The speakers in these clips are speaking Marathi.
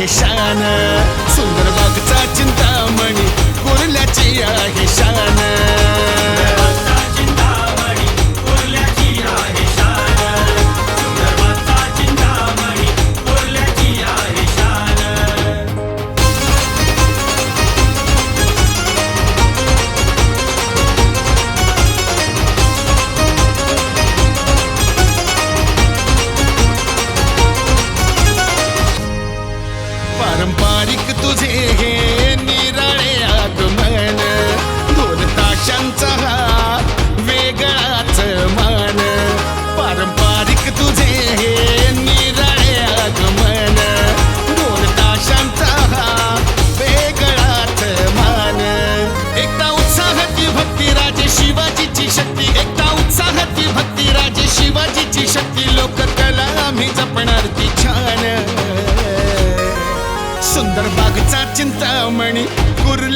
आहे शान सुंदर बागचा चिंतामणी कोरल्याची आहे शान.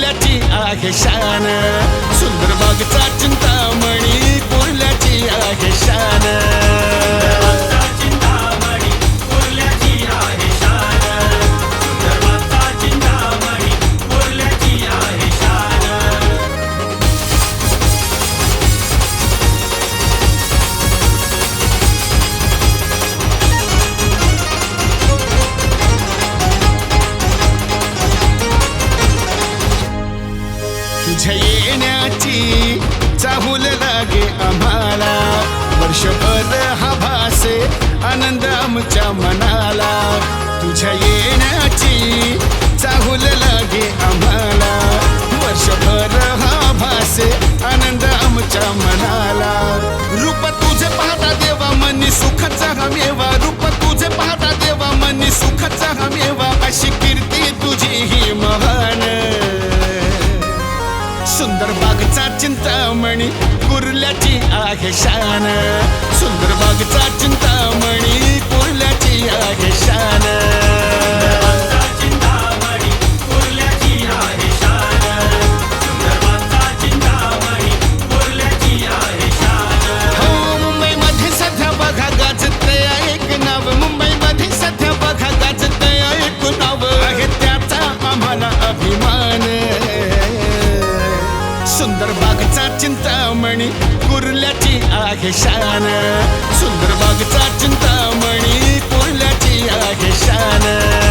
जिल्ह्याची आहे शान. सुंदर बागचा तुझ्या येण्याची चाहूल लागे आम्हाला. वर्षभर हा भासे आनंद आमच्या मनाला. तुझ्या येण्याची चाहूल लागे आम्हाला. फुलाची आहे शान. सुंदर बाग आहे शान. सुंदर बागचा चिंतामणी कोल्याची आहे शान.